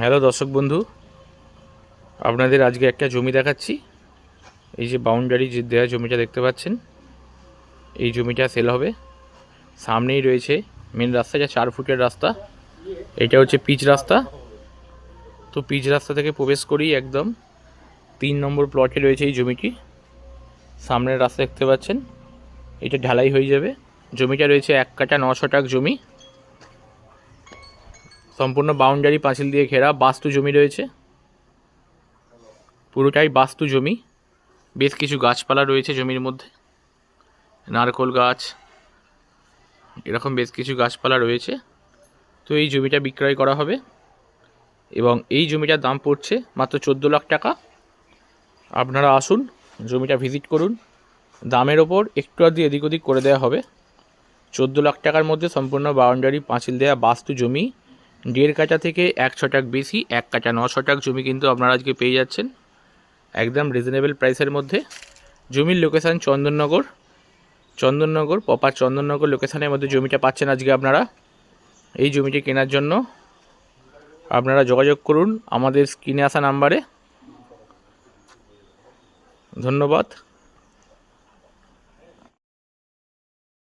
Hello দর্শক বন্ধু, আপনাদের আজকে একটা জমি দেখাচ্ছি। এই যে বাউন্ডারি যে দেওয়া জমিটা দেখতে পাচ্ছেন, এই জমিটা সেল হবে। সামনেই রয়েছে মেন রাস্তা যা চার ফুটের রাস্তা। এটা হচ্ছে পিচ রাস্তা। তো পিচ রাস্তা থেকে প্রবেশ করেই একদম। তিন নম্বর প্লটে রয়েছে এই জমিটি। সামনের রাস্তা দেখতে পাচ্ছেন, এটা ঢালাই হয়ে যাবে। জমিটা রয়েছে এক কাটা নশো টাক জমি। সম্পূর্ণ বাউন্ডারি পাঁচিল দিয়ে ঘেরা, বাস্তু জমি রয়েছে। পুরোটাই বাস্তু জমি। বেশ কিছু গাছপালা রয়েছে জমির মধ্যে। নারকোল গাছ, এরকম বেশ কিছু গাছপালা রয়েছে। তো এই জমিটা বিক্রয় করা হবে। এবং এই জমিটার দাম পড়ছে মাত্র চোদ্দ লাখ টাকা। আপনারা আসুন, জমিটা ভিজিট করুন। দামের ওপর একটু আধ এদিক ওদিক করে দেওয়া হবে। চোদ্দ লাখ টাকার মধ্যে সম্পূর্ণ বাউন্ডারি পাঁচিল দেওয়া বাস্তু জমি। দেড় কাটা থেকে এক ছটাক বেশি, এক কাটা ন ছটাক জমি কিন্তু আপনারা আজকে পেয়ে যাচ্ছেন। একদম রিজনেবল প্রাইসের মধ্যে। জমির লোকেশান চন্দননগর। চন্দননগর পপার চন্দননগর লোকেশানের মধ্যে জমিটা পাচ্ছেন আজকে আপনারা। এই জমিটি কেনার জন্য আপনারা যোগাযোগ করুন আমাদের স্ক্রিনে আসা নাম্বারে ধন্যবাদ।